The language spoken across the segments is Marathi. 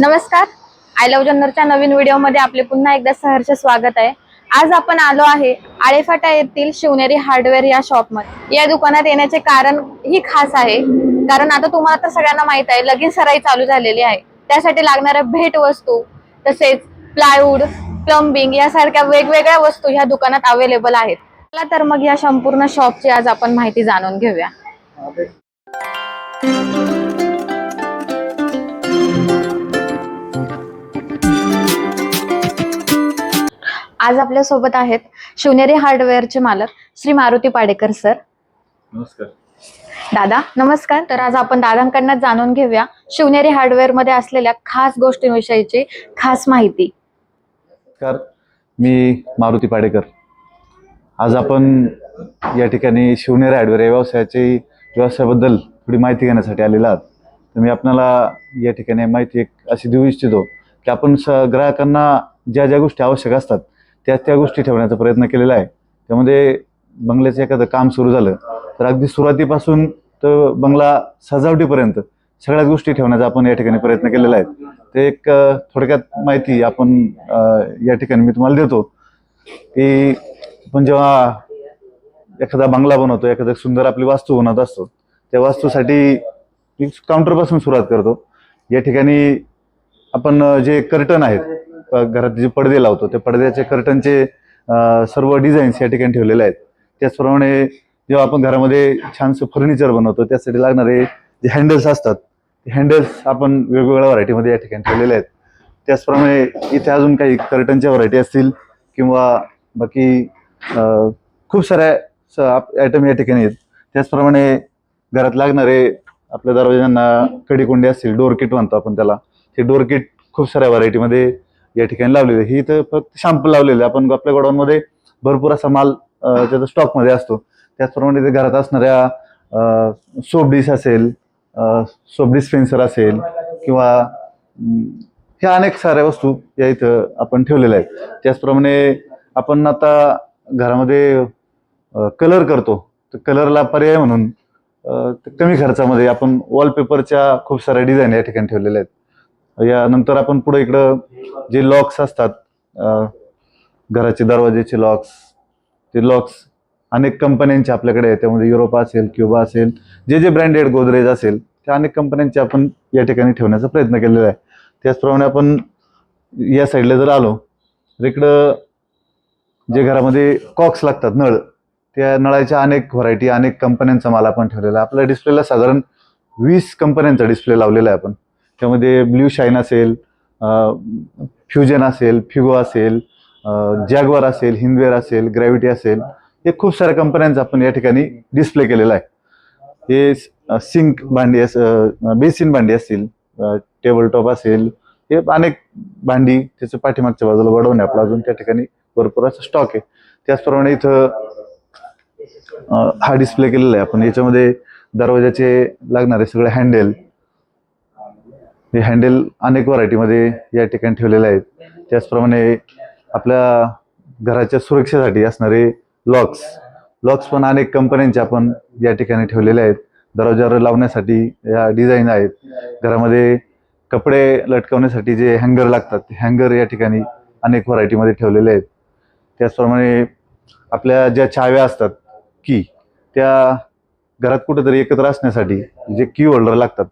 नमस्कार. आय लव्ह जन्नरच्या नवीन व्हिडिओमध्ये आपले पुन्हा एकदा सहर्ष स्वागत आहे. आज आपण आलो आहे आळेफाटा येथील शिवनेरी हार्डवेअर या शॉपमध्ये. या दुकानात येण्याचे कारण ही खास आहे. कारण आता तुम्हाला तर सगळ्यांना माहीत आहे लगीन सराई चालू झालेली आहे. त्यासाठी लागणाऱ्या भेट वस्तू तसेच प्लायवूड प्लंबिंग यासारख्या वेगवेगळ्या वस्तू ह्या दुकानात अवेलेबल आहेत. चला तर मग या संपूर्ण शॉपची आज आपण माहिती जाणून घेऊया. आज आपल्यासोबत आहेत शिवनेरी हार्डवेअरचे मालक श्री मारुती पाडेकर सर. नमस्कार. दादा नमस्कार. तर आज आपण दादांकडनं जाणून घेऊया शिवनेरी हार्डवेअरमध्ये असलेल्या खास गोष्टींविषयीची खास माहिती. नमस्कार. मी मारुती पाडेकर. आज आपण या ठिकाणी शिवनेरी हार्डवेअर या व्यवसायाची व्यवसायाबद्दल थोडी माहिती घेण्यासाठी आलेला आहात. तर मी आपणाला या ठिकाणी माहिती एक अशी देऊ इच्छितो की आपण स ग्राहकांना ज्या ज्या गोष्टी आवश्यक असतात त्या त्या गोष्टी ठेवण्याचा प्रयत्न केलेला आहे. त्यामध्ये बंगल्याचं एखादं काम सुरू झालं तर अगदी सुरुवातीपासून तर बंगला सजावटीपर्यंत सगळ्याच गोष्टी ठेवण्याचा आपण या ठिकाणी प्रयत्न केलेला आहे. ते एक थोडक्यात माहिती आपण या ठिकाणी मी तुम्हाला देतो की आपण जेव्हा एखादा बंगला बनवतो एखादा सुंदर आपली वास्तू बनवत असतो त्या वास्तूसाठी काउंटरपासून सुरुवात करतो. या ठिकाणी आपण जे कर्टन आहेत घरात जे पडदे लावतो त्या पडद्याचे कर्टनचे सर्व डिझाईन्स या ठिकाणी ठेवलेले आहेत. त्याचप्रमाणे जेव्हा आपण घरामध्ये छानसं फर्निचर बनवतो त्यासाठी लागणारे जे हँडल्स असतात ते हँडल्स आपण वेगवेगळ्या व्हरायटीमध्ये या ठिकाणी ठेवलेले आहेत. त्याचप्रमाणे इथे अजून काही कर्टनच्या व्हरायटी असतील किंवा बाकी खूप साऱ्या आयटम या ठिकाणी आहेत. त्याचप्रमाणे घरात लागणारे आपल्या दरवाजांना कडीकुंडी असतील डोर किट म्हणतो आपण त्याला. ते डोर किट खूप साऱ्या व्हरायटीमध्ये या ठिकाणी लावलेले ही तर फक्त शॅम्पल लावलेले आपण आपल्या गोडाऊनमध्ये भरपूर असा माल त्याचा स्टॉकमध्ये असतो. त्याचप्रमाणे ते घरात असणाऱ्या सोप डिश असेल सोप डिस्पेन्सर असेल किंवा ह्या अनेक साऱ्या वस्तू या इथं आपण ठेवलेल्या आहेत. त्याचप्रमाणे आपण आता घरामध्ये कलर करतो. तर कलरला पर्याय म्हणून कमी खर्चामध्ये आपण वॉलपेपरच्या खूप साऱ्या डिझाईन या ठिकाणी ठेवलेल्या आहेत. यानंतर आपण पुढे इकडं जे लॉक्स असतात घराचे दरवाजेचे लॉक्स ते लॉक्स अनेक कंपन्यांचे आपल्याकडे आहे त्यामध्ये युरोपा असेल क्युबा असेल जे जे ब्रँडेड गोदरेज असेल त्या अनेक कंपन्यांचे आपण या ठिकाणी ठेवण्याचा प्रयत्न केलेला आहे. त्याचप्रमाणे आपण या साईडला जर आलो तर इकडं जे घरामध्ये कॉक्स लागतात नळ त्या नळाच्या अनेक व्हरायटी अनेक कंपन्यांचा माल आपण ठेवलेला आहे. आपल्या डिस्प्लेला साधारण वीस कंपन्यांचा डिस्प्ले लावलेला आहे आपण. त्यामध्ये ब्ल्यू शाईन असेल फ्युजन असेल फिगो असेल जॅगवर असेल हिंदवेअर असेल ग्रॅव्हिटी असेल हे खूप साऱ्या कंपन्यांचा आपण या ठिकाणी डिस्प्ले केलेला आहे. हे सिंक भांडी अस बेसिन भांडी असतील टेबल टॉप असेल हे अनेक भांडी त्याचं पाठीमागच्या बाजूला वाढवणे आपला अजून त्या ठिकाणी भरपूर असं स्टॉक आहे. त्याचप्रमाणे इथं हा डिस्प्ले केलेला आहे. आपण याच्यामध्ये दरवाजाचे लागणारे सगळे हँडल हे हँडल अनेक व्हरायटीमध्ये या ठिकाणी ठेवलेले आहेत. त्याचप्रमाणे आपल्या घराच्या सुरक्षेसाठी असणारे लॉक्स लॉक्स पण अनेक कंपन्यांचे आपण या ठिकाणी ठेवलेले आहेत. दरवाजावर लावण्यासाठी या डिझाईन आहेत. घरामध्ये कपडे लटकवण्यासाठी जे हँगर लागतात ते हँगर या ठिकाणी अनेक व्हरायटीमध्ये ठेवलेले आहेत. त्याचप्रमाणे आपल्या ज्या चाव्या असतात की त्या घरात कुठेतरी एकत्र असण्यासाठी जे की होल्डर लागतात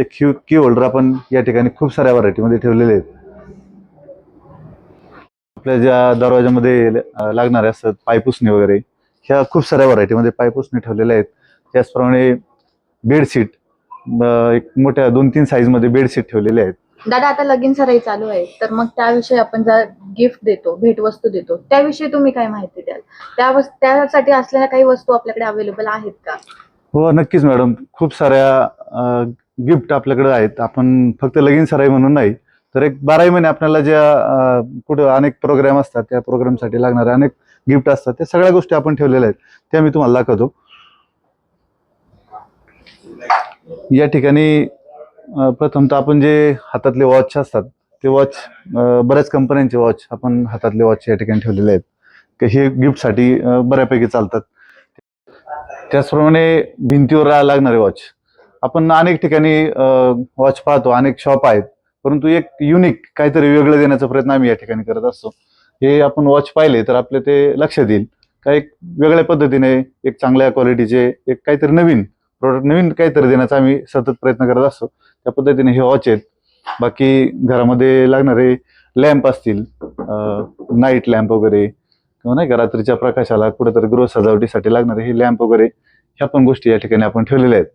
ते क्यू की होल्डर आपण या ठिकाणी खूप साऱ्या व्हरायटीमध्ये ठेवलेले आहेत. आपल्या ज्या दरवाजामध्ये लागणारे असतात पायपुसणी वगैरे ह्या खूप साऱ्या व्हरायटीमध्ये पायपुसणी ठेवलेल्या आहेत. त्याचप्रमाणे बेडशीट एक मोठ्या दोन तीन साईजमध्ये बेडशीट ठेवलेले आहेत. दादा आता लगीन सराई चालू आहे तर मग त्याविषयी आपण जर गिफ्ट देतो भेटवस्तू देतो त्याविषयी तुम्ही काय माहिती द्याल? त्या वस- त्यासाठी असलेल्या काही वस्तू आपल्याकडे अवेलेबल आहेत का? हो नक्कीच मॅडम. खूप साऱ्या गिफ्ट आपल्याकडे आहेत. आपण फक्त लगीन सराई म्हणून नाही तर एक बाराही महिने आपल्याला ज्या कुठं अनेक प्रोग्राम असतात त्या प्रोग्रामसाठी लागणारे अनेक गिफ्ट असतात त्या सगळ्या गोष्टी आपण ठेवलेल्या आहेत. त्या मी तुम्हाला दाखवतो. या ठिकाणी प्रथमतः आपण जे हातातले वॉच असतात ते वॉच बऱ्याच कंपन्यांचे वॉच आपण हातातले वॉच या ठिकाणी ठेवलेले आहेत. हे गिफ्टसाठी बऱ्यापैकी चालतात. त्याचप्रमाणे भिंतीवर लागणारे वॉच आपण अनेक ठिकाणी वॉच पाहतो अनेक शॉप आहेत. परंतु एक युनिक काहीतरी वेगळं देण्याचा प्रयत्न आम्ही या ठिकाणी करत असतो. हे आपण वॉच पाहिले तर आपले ते लक्षात येईल का एक वेगळ्या पद्धतीने एक चांगल्या क्वालिटीचे एक काहीतरी नवीन प्रोडक्ट नवीन काहीतरी देण्याचा आम्ही सतत प्रयत्न करत असतो. त्या पद्धतीने हे वॉच आहेत. बाकी घरामध्ये लागणारे लॅम्प असतील नाईट लॅम्प वगैरे किंवा नाही का रात्रीच्या प्रकाशाला कुठेतरी गृह सजावटीसाठी लागणारे हे लॅम्प वगैरे ह्या पण गोष्टी या ठिकाणी आपण ठेवलेल्या आहेत.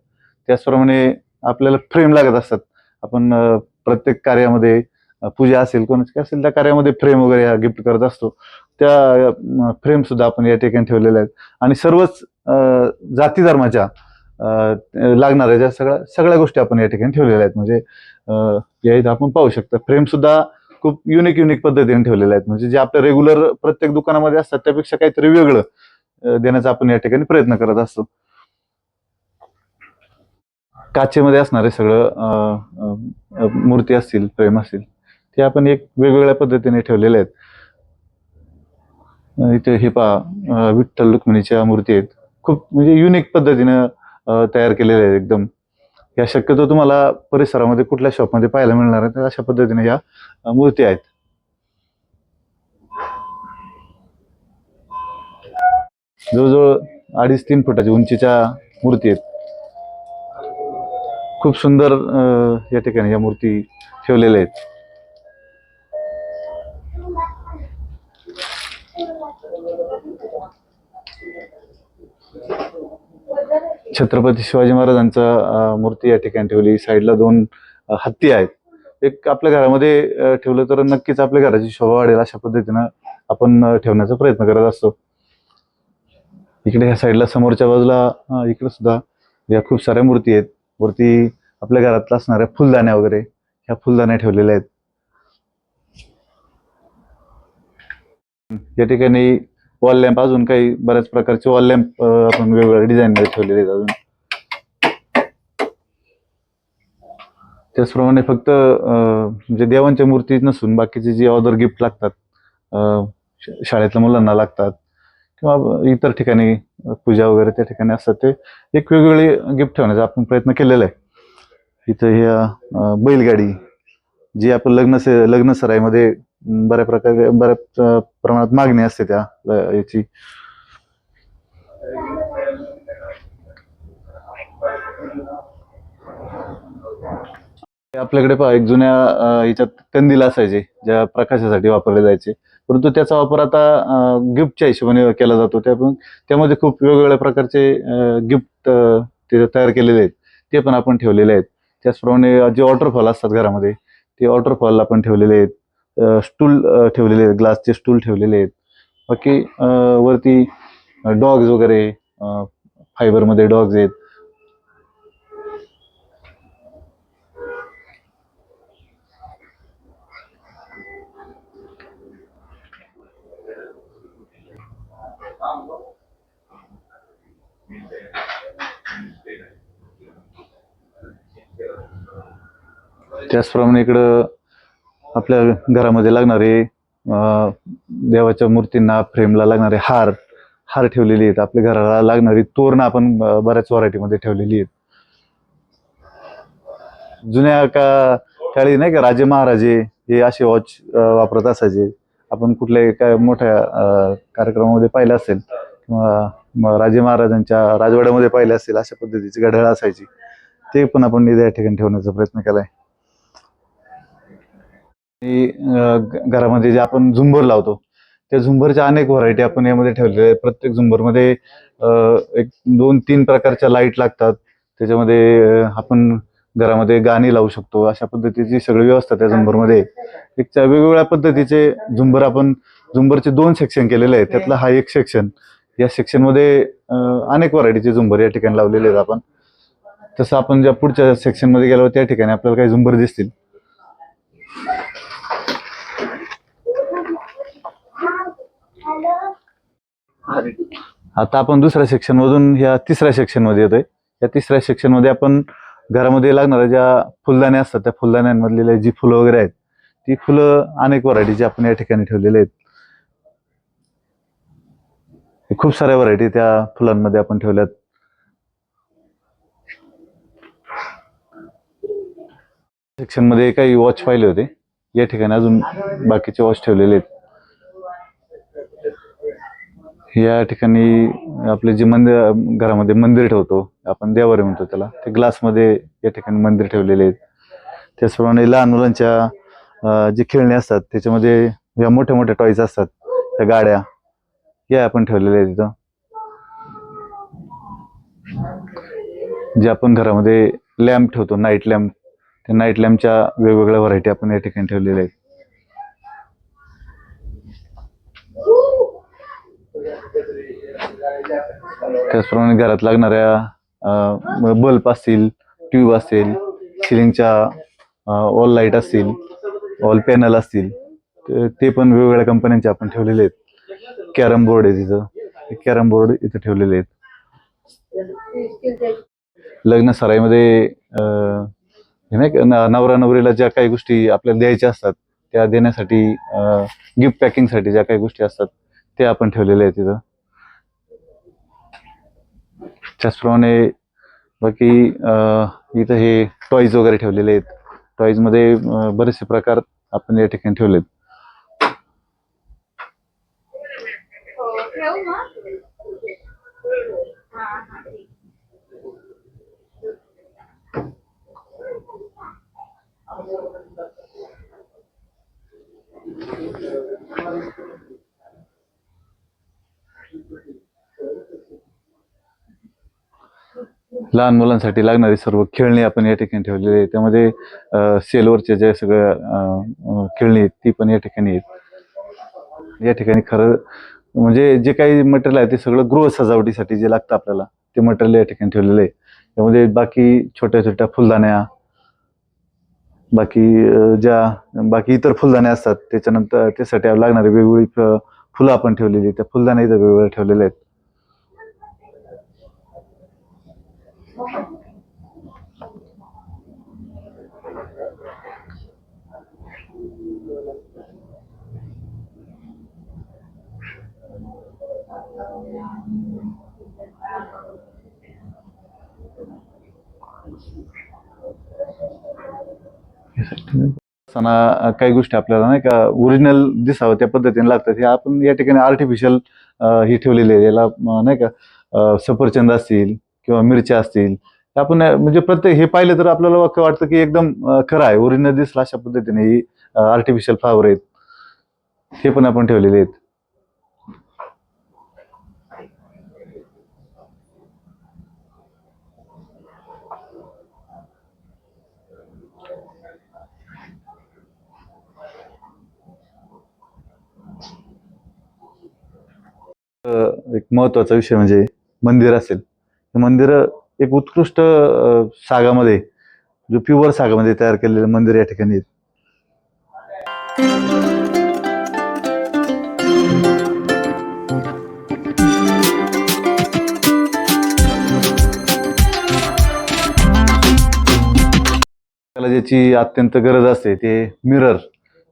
त्याचप्रमाणे आपल्याला फ्रेम लागत असतात. आपण प्रत्येक कार्यामध्ये पूजा असेल कोणाची काय असेल त्या कार्यामध्ये फ्रेम वगैरे हा गिफ्ट करत असतो. त्या फ्रेम सुद्धा आपण या ठिकाणी ठेवलेल्या आहेत. आणि सर्वच जाती धर्माच्या लागणाऱ्या ज्या सगळ्या सगळ्या गोष्टी आपण या ठिकाणी ठेवलेल्या आहेत. म्हणजे या इथं आपण पाहू शकतो फ्रेम सुद्धा खूप युनिक युनिक पद्धतीने ठेवलेल्या आहेत. म्हणजे जे आपल्या रेग्युलर प्रत्येक दुकानामध्ये असतात त्यापेक्षा काहीतरी वेगळं देण्याचा आपण या ठिकाणी प्रयत्न करत असतो. काचेमध्ये असणारे सगळं मूर्ती असतील फ्रेम असतील ते आपण एक वेगवेगळ्या पद्धतीने ठेवलेले आहेत. इथे हे पा विठ्ठल रुक्मिणीच्या मूर्ती आहेत. खूप म्हणजे युनिक पद्धतीनं तयार केलेल्या आहेत एकदम. या शक्यतो तुम्हाला परिसरामध्ये कुठल्या शॉपमध्ये पाहायला मिळणार आहेत अशा पद्धतीने या मूर्ती आहेत. जवळजवळ अडीच तीन फुटाच्या उंचीच्या मूर्ती आहेत. खूप सुंदर या ठिकाणी या मूर्ती ठेवलेल्या आहेत. छत्रपती शिवाजी महाराजांचा मूर्ती या ठिकाणी ठेवली. साईडला दोन हत्ती आहेत. एक आपल्या घरामध्ये ठेवलं तर नक्कीच आपल्या घराची शोभा वाढेल अशा पद्धतीनं आपण ठेवण्याचा प्रयत्न करत असतो. इकडे ह्या साईडला समोरच्या बाजूला इकडे सुद्धा या खूप साऱ्या मूर्ती आहेत. वरती आपल्या घरातला असणाऱ्या फुलदाण्या वगैरे ह्या फुलदाण्या ठेवलेल्या आहेत. या ठिकाणी वॉल लॅम्प अजून काही बऱ्याच प्रकारचे वॉल लॅम्प आपण वेगवेगळ्या डिझाईनमध्ये ठेवलेले आहेत अजून. त्याचप्रमाणे फक्त म्हणजे देवांच्या मूर्ती नसून बाकीचे जे ऑदर गिफ्ट लागतात शाळेतल्या मुलांना लागतात किंवा इतर ठिकाणी पूजा वगैरे त्या ठिकाणी असतात ते एक वेगवेगळी गिफ्ट ठेवण्याचा आपण प्रयत्न केलेला आहे. इथं हे बैलगाडी जी आपण लग्न से लग्न सराईमध्ये बऱ्या प्रकारे बऱ्याच प्रमाणात मागणी असते त्या याची. आपल्याकडे पहा एक जुन्या याच्यात कंदील असायचे ज्या प्रकाशासाठी वापरले जायचे. परंतु त्याचा वापर आता गिफ्टच्या हिशोबाने केला जातो. त्या पण त्यामध्ये खूप वेगवेगळ्या प्रकारचे गिफ्ट ते तयार केलेले आहेत. ते पण आपण ठेवलेले आहेत. त्याचप्रमाणे जे वॉटरफॉल असतात घरामध्ये ते वॉटरफॉल आपण ठेवलेले आहेत. स्टूल ठेवलेले आहेत ग्लासचे स्टूल ठेवलेले आहेत. बाकी वरती डॉग्स वगैरे फायबरमध्ये डॉग्स आहेत. त्याचप्रमाणे इकडं आपल्या घरामध्ये लागणारे देवाच्या मूर्तींना फ्रेमला लागणारे हार हार ठेवलेले आहेत. आपल्या घराला लागणारी तोरणं आपण बऱ्याच व्हरायटीमध्ये ठेवलेली आहेत. जुन्या का काळी नाही का राजे महाराजे हे असे वॉच वापरत असायचे. आपण कुठल्याही काय मोठ्या कार्यक्रमामध्ये पाहिलं असेल किंवा राजे महाराजांच्या राजवाड्यामध्ये पाहिलं असेल अशा पद्धतीची घड्याळ असायची. ते पण आपण या ठिकाणी ठेवण्याचा प्रयत्न केलाय. घरामध्ये जे आपण झुंबर लावतो त्या झुंबरच्या अनेक व्हरायटी आपण यामध्ये ठेवलेल्या आहेत. प्रत्येक झुंबरमध्ये एक दोन तीन प्रकारच्या लाइट लागतात. त्याच्यामध्ये आपण घरामध्ये गाणी लावू शकतो. अशा पद्धतीची सगळी व्यवस्था त्या झुंबरमध्ये एक वेगवेगळ्या पद्धतीचे झुंबर आपण झुंबरचे दोन सेक्शन केलेले आहेत. त्यातला हा एक सेक्शन या सेक्शनमध्ये अनेक व्हरायटीचे झुंबर या ठिकाणी लावलेले आहेत आपण. तसं आपण ज्या पुढच्या सेक्शनमध्ये गेलो त्या ठिकाणी आपल्याला काही झुंबर दिसतील. आता आपण दुसऱ्या सेक्शन मधून ह्या तिसऱ्या सेक्शनमध्ये येतोय. या तिसऱ्या सेक्शनमध्ये आपण घरामध्ये लागणाऱ्या ज्या फुलदाण्या असतात त्या फुलदाण्यांमधलेली जी फुलं वगैरे आहेत ती फुलं अनेक व्हरायटीची आपण या ठिकाणी ठेवलेली आहेत. खूप साऱ्या व्हरायटी त्या फुलांमध्ये आपण ठेवल्यात. सेक्शनमध्ये काही वॉच पाहिले होते. या ठिकाणी अजून बाकीचे वॉच ठेवलेले आहेत. या ठिकाणी आपले जे मंदिर घरामध्ये मंदिर ठेवतो आपण देवारे म्हणतो त्याला ते ग्लासमध्ये या ठिकाणी मंदिर ठेवलेले आहेत. त्याचप्रमाणे लहान मुलांच्या जे खेळणे असतात त्याच्यामध्ये या मोठ्या मोठ्या टॉईज असतात त्या गाड्या या आपण ठेवलेल्या आहेत तिथं जे आपण घरामध्ये लॅम्प ठेवतो नाईट लॅम्प त्या नाईट लॅम्पच्या वेगवेगळ्या व्हरायटी आपण या ठिकाणी ठेवलेल्या आहेत. त्याचप्रमाणे घरात लागणाऱ्या बल्ब असतील ट्यूब असेल सिलिंगच्या ऑल लाइट असतील ऑल पॅनल असतील ते- पण वेगवेगळ्या कंपन्यांचे आपण ठेवलेले आहेत. कॅरम बोर्ड आहे तिथं कॅरम बोर्ड इथं ठेवलेले आहेत. लग्न सराईमध्ये हे नाही नवरा नवरीला ज्या काही गोष्टी आपल्याला द्यायच्या असतात त्या देण्यासाठी गिफ्ट पॅकिंगसाठी ज्या काही गोष्टी असतात त्या आपण ठेवलेल्या आहेत तिथं. त्याचप्रमाणे बाकी इथं हे टॉईज वगैरे ठेवलेले आहेत. टॉईजमध्ये बरेचसे प्रकार आपण या ठिकाणी ठेवलेत. लहान मुलांसाठी लागणारी सर्व खेळणी आपण या ठिकाणी ठेवलेली आहे त्यामध्ये सेलवरचे जे सगळं खेळणी आहेत ती पण या ठिकाणी आहेत. या ठिकाणी खरं म्हणजे जे काही मटेरियल आहे ते सगळं गृह सजावटीसाठी जे लागतं आपल्याला ते मटेरियल या ठिकाणी ठेवलेलं आहे. त्यामध्ये बाकी छोट्या छोट्या फुलदाण्या बाकी ज्या बाकी इतर फुलदाण्या असतात त्याच्यानंतर त्यासाठी लागणारी वेगवेगळी फ- फुलं आपण ठेवलेली त्या फुलदाण्या इथं वेगवेगळ्या ठेवलेल्या आहेत. काही गोष्टी आपल्याला नाही का ओरिजिनल दिसावं त्या पद्धतीने लागतात. हे आपण या ठिकाणी आर्टिफिशियल हे ठेवलेली आहे. याला नाही का सफरचंद असतील किंवा मिरच्या असतील आपण म्हणजे प्रत्येक हे पाहिलं तर आपल्याला वाक्य वाटतं की एकदम खरं आहे. ओरिजिनल दिसला अशा पद्धतीने ही आर्टिफिशियल फ्लावर आहेत. हे पण आपण ठेवलेले आहेत. एक महत्त्वाचा विषय म्हणजे मंदिर असेल. मंदिर एक उत्कृष्ट सागामध्ये जो प्युअर सागामध्ये तयार केलेलं मंदिर या ठिकाणी त्याला ज्याची अत्यंत गरज असते ते मिरर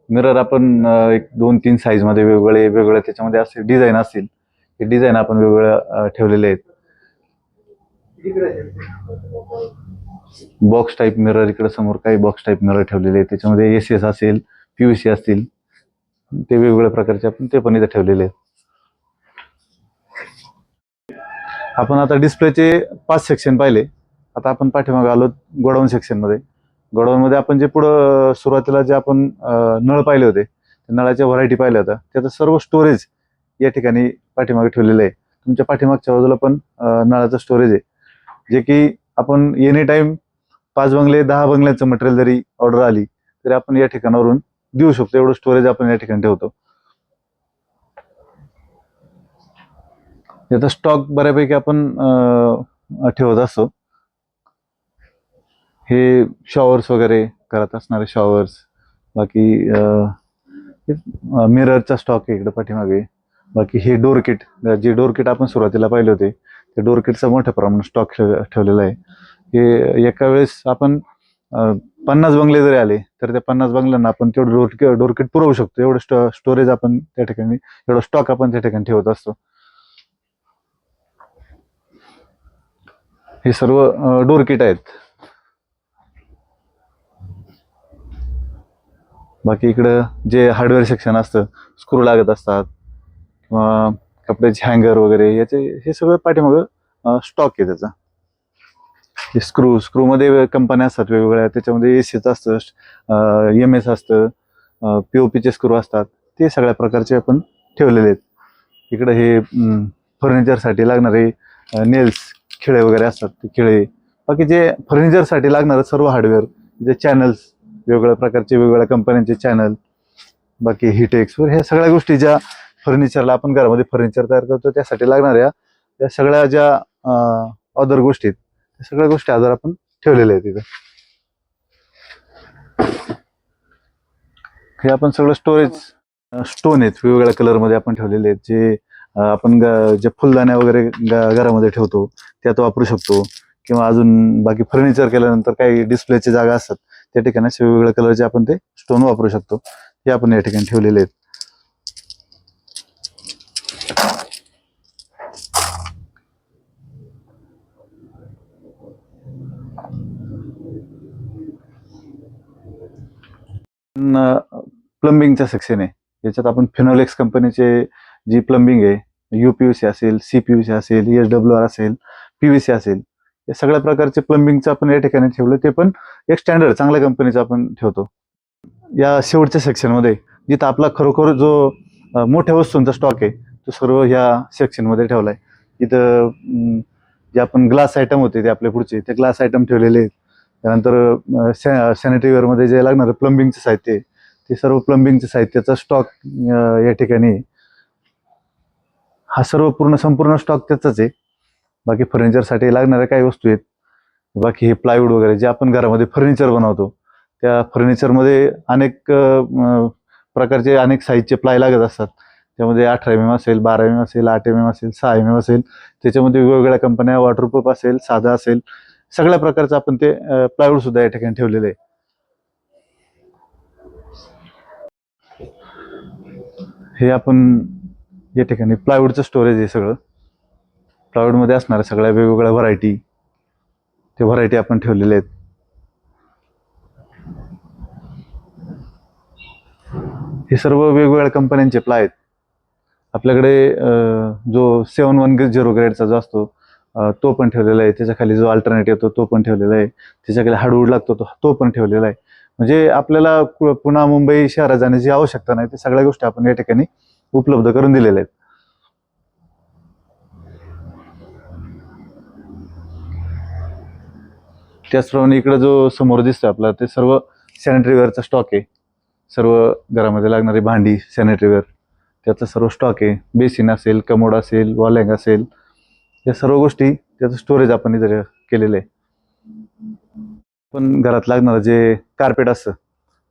मिरर आपण एक दोन तीन साईजमध्ये वेगवेगळे वेगवेगळे त्याच्यामध्ये असे डिझाईन असतील. ते डिझाईन आपण वेगवेगळ्या ठेवलेले आहेत. बॉक्स टाईप मिरर इकडे समोर काही बॉक्स टाईप मिरर ठेवलेले आहेत. त्याच्यामध्ये एस एस असेल पीव्हीसी असतील ते वेगवेगळ्या प्रकारचे आपण ते पण इथे ठेवलेले आहेत. आपण आता डिस्प्लेचे पाच सेक्शन पाहिले. आता आपण पाठीमागे आलो गोडाऊन सेक्शनमध्ये गोडाऊनमध्ये आपण जे पुढं सुरुवातीला जे आपण नळ पाहिले होते त्या नळाच्या व्हरायटी पाहिल्या होत्या. त्याचं सर्व स्टोरेज या ठिकाणी पाठीमागे ठेवलेलं आहे. तुमच्या पाठीमागच्या बाजूला पण नळाचं स्टोरेज आहे. जे की आपण एनी टाइम पाच बंगले दहा बंगल्यांचं मटेरियल जरी ऑर्डर आली तरी आपण या ठिकाणावरून देऊ शकतो. एवढं स्टोरेज आपण या ठिकाणी ठेवतो. याचा स्टॉक बऱ्यापैकी आपण ठेवत असतो. हे शॉवर्स वगैरे करत असणारे शॉवर्स बाकी मिररचा स्टॉक आहे इकडे पाठीमागे. बाकी हे डोर किट जे डोर किट आपण सुरुवातीला पाहिले होते ते डोर किटचा मोठ्या प्रमाणात स्टॉक ठेवलेला आहे. की एका वेळेस आपण पन्नास बंगले जरी आले तर त्या पन्नास बंगल्यांना आपण तेवढं डोर डोर किट पुरवू शकतो. एवढं स्टो स्टोरेज आपण त्या ठिकाणी एवढं स्टॉक आपण त्या ठिकाणी ठेवत असतो. हे सर्व डोर किट आहेत. बाकी इकडं जे हार्डवेअर सेक्शन असतं स्क्रू लागत असतात. किंवा कपड्याचे हँगर वगैरे याचे हे सगळं पाठीमागं स्टॉक आहे त्याचा. हे स्क्रू स्क्रूमध्ये कंपन्या असतात वेगवेगळ्या त्याच्यामध्ये ए सीचं असतं एम एस असतं पी ओ पीचे स्क्रू असतात ते सगळ्या प्रकारचे आपण ठेवलेले आहेत. इकडं हे फर्निचरसाठी लागणारे नेल्स खिळे वगैरे असतात ते खिळे. बाकी जे फर्निचरसाठी लागणारं सर्व हार्डवेअर जे चॅनल्स वेगवेगळ्या प्रकारचे वेगवेगळ्या कंपन्यांचे चॅनल बाकी हिटेक्स वगैरे ह्या सगळ्या गोष्टी ज्या फर्निचरला आपण घरामध्ये फर्निचर तयार करतो. त्यासाठी लागणाऱ्या या सगळ्या ज्या अदर गोष्टी आहेत त्या सगळ्या गोष्टी आजार आपण ठेवलेल्या आहेत तिथं हे आपण सगळं स्टोरेज स्टोन आहेत. वेगवेगळ्या कलरमध्ये आपण ठेवलेले आहेत. जे आपण ग- जे फुलदाण्या वगैरे घरामध्ये ठेवतो त्यात वापरू शकतो. किंवा अजून बाकी फर्निचर केल्यानंतर काही डिस्प्लेची जागा असतात त्या ठिकाणी वेगवेगळ्या कलरचे आपण ते स्टोन वापरू शकतो. हे आपण या ठिकाणी ठेवलेले आहेत. प्लंबिंगचा सेक्शन आहे. याच्यात आपण फिनोलेक्स कंपनीचे जी प्लंबिंग आहे यू पी यू सी असेल सी पी यू सी असेल एस डब्ल्यू आर असेल पी व्ही सी असेल या सगळ्या प्रकारचे प्लंबिंगचं आपण या ठिकाणी ठेवलं ते पण एक स्टँडर्ड चांगल्या कंपनीचं आपण ठेवतो. या शेवटच्या सेक्शनमध्ये जिथं आपला खरोखर जो मोठ्या वस्तूंचा स्टॉक आहे तो सर्व ह्या सेक्शनमध्ये ठेवला आहे इथं जे आपण ग्लास आयटम होते ते आपले पुढचे ते ग्लास आयटम ठेवलेले आहेत. त्यानंतर सॅनिटरीवेअरमध्ये जे लागणारं प्लंबिंगचं साहित्य आहे ते सर्व प्लंबिंगचं साहित्याचा स्टॉक या ठिकाणी हा सर्व पूर्ण संपूर्ण स्टॉक त्याचाच आहे. बाकी फर्निचरसाठी लागणाऱ्या काही वस्तू आहेत. बाकी हे प्लायवूड वगैरे जे आपण घरामध्ये फर्निचर बनवतो त्या फर्निचरमध्ये अनेक प्रकारचे अनेक साईजचे प्लाय लागत असतात. त्यामध्ये अठरा एम एम असेल बारा एम एम असेल आठ एम एम असेल सहा एम एम असेल त्याच्यामध्ये वेगवेगळ्या कंपन्या वॉटरप्रूफ असेल साधा असेल सगळ्या प्रकारचं आपण ते प्लायवूड सुद्धा या ठिकाणी ठेवलेलं आहे. हे आपण या ठिकाणी प्लायवूडचं स्टोरेज आहे सगळं. प्लायवूडमध्ये असणाऱ्या सगळ्या वेगवेगळ्या व्हरायटी ते व्हरायटी आपण ठेवलेले आहेत. हे सर्व वेगवेगळ्या कंपन्यांचे प्लाय आहेत. आपल्याकडे जो सेवन वन झिरो ग्रेडचा जो असतो तो पण ठेवलेला आहे. त्याच्याखाली जो अल्टरनेट येतो तो पण ठेवलेला आहे. त्याच्याखाली हार्डवूड लागतो तो तो पण ठेवलेला आहे. म्हणजे आपल्याला पुन्हा मुंबई शहरात जाण्याची आवश्यकता नाही. ते सगळ्या गोष्टी आपण या ठिकाणी उपलब्ध करून दिलेल्या आहेत. त्याचप्रमाणे इकडे जो समोर दिसतोय आपला ते सर्व सॅनिटरीवेअरचा स्टॉक आहे. सर्व घरामध्ये लागणारी भांडी सॅनिटरीवेअर त्याचा सर्व स्टॉक आहे. बेसिन असेल कमोड असेल वॉलँग असेल या सर्व गोष्टी त्याचं स्टोरेज आपण इथे केलेलं आहे. पण घरात लागणारं जे कार्पेट असतं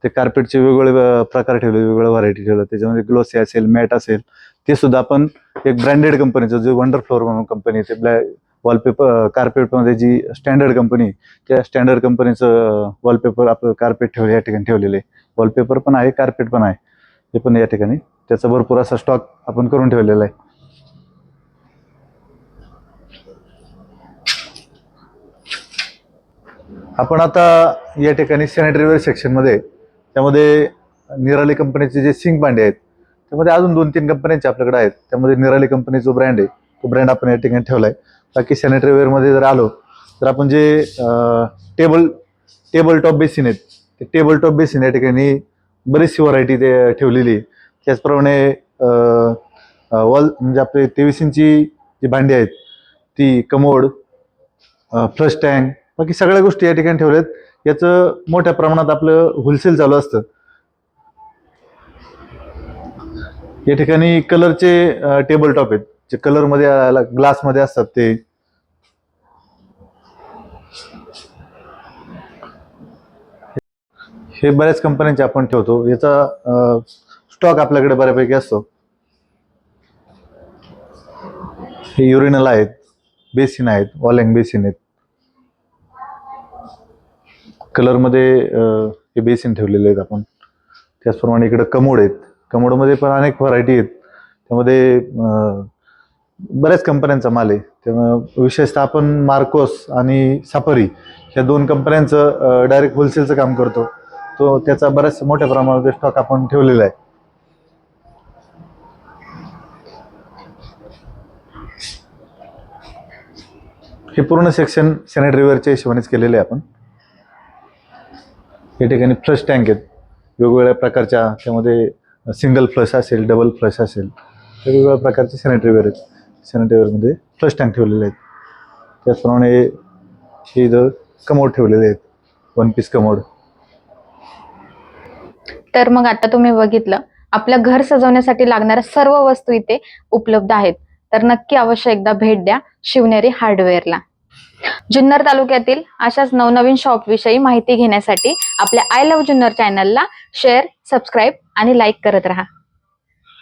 ते कार्पेटचे वेगवेगळे प्रकार ठेवले वेगवेगळ्या व्हरायटी ठेवलं त्याच्यामध्ये ग्लोसी असेल मॅट असेल ते सुद्धा आपण एक ब्रँडेड कंपनीचं जे वंडर फ्लोअर म्हणून कंपनी ते ब्लॅ वॉलपेपर कार्पेटमध्ये जी स्टँडर्ड कंपनी त्या स्टँडर्ड कंपनीचं वॉलपेपर आपलं कार्पेट ठेवलं या ठिकाणी ठेवलेलं आहे. वॉलपेपर पण आहे कार्पेट पण आहे. ते पण या ठिकाणी त्याचा भरपूर असा स्टॉक आपण करून ठेवलेला आहे. आपण आता या ठिकाणी सॅनिटरीवेअर सेक्शनमध्ये त्यामध्ये निराली कंपनीचे जे सिंक भांडे आहेत त्यामध्ये अजून दोन तीन कंपन्यांचे आपल्याकडे आहेत. त्यामध्ये निराली कंपनी जो ब्रँड आहे तो ब्रँड आपण या ठिकाणी ठेवला आहे बाकी सॅनिटरीवेअरमध्ये जर आलो तर आपण जे टेबल टेबल टॉप बेसिन आहेत ते टेबल टॉप बेसिन या ठिकाणी बरीचशी व्हरायटी ते ठेवलेली आहे. त्याचप्रमाणे वॉल म्हणजे आपले तेवीस इंची जी भांडी आहेत ती कमोड फ्लश टँक बाकी सगळ्या गोष्टी या ठिकाणी ठेवल्यात. याचं मोठ्या प्रमाणात आपलं होलसेल चालू असतं. या ठिकाणी कलरचे टेबल टॉप आहेत. जे कलरमध्ये ग्लासमध्ये असतात ते. हे बऱ्याच कंपन्यांचे आपण ठेवतो. याचा स्टॉक आपल्याकडे बऱ्यापैकी असतो. हे युरिनल आहेत बेसिन आहेत वॉलिंग बेसिन आहेत. कलरमध्ये हे बेसिन ठेवलेले आहेत आपण. त्याचप्रमाणे इकडं कमोड आहेत. कमोडमध्ये पण अनेक व्हरायटी आहेत. त्यामध्ये बऱ्याच कंपन्यांचा माल आहे. त्यामुळं विशेषतः आपण मार्कोस आणि सापरी ह्या दोन कंपन्यांचं डायरेक्ट होलसेलचं काम करतो. तो त्याचा बऱ्याच मोठ्या प्रमाणामध्ये स्टॉक आपण ठेवलेला आहे. हे पूर्ण सेक्शन सॅनिटरीवेअरच्या हिशोबानेच केलेले आहे आपण. या ठिकाणी फ्लश टँक आहेत. वेगवेगळ्या प्रकारच्या त्यामध्ये सिंगल फ्लश असेल डबल फ्लश असेल वेगवेगळ्या प्रकारचे सॅनिटरीवेअर आहेत. सॅनिटरीवेअरमध्ये फ्लश टँक ठेवलेले आहेत. त्याचप्रमाणे हे इथं कमोड ठेवलेले आहेत. One piece commode. तर मग आता तुम्ही बघितलं आपलं घर सजवण्यासाठी लागणाऱ्या सर्व वस्तू इथे उपलब्ध आहेत. तर नक्की अवश्य एकदा भेट द्या शिवनेरी हार्डवेअरला. जुन्नर तालुक्यातील अशाच नवनवीन शॉप विषयी माहिती घेण्यासाठी आपल्या आय लव्ह जुन्नर चॅनलला शेअर सबस्क्राईब आणि लाईक करत राहा.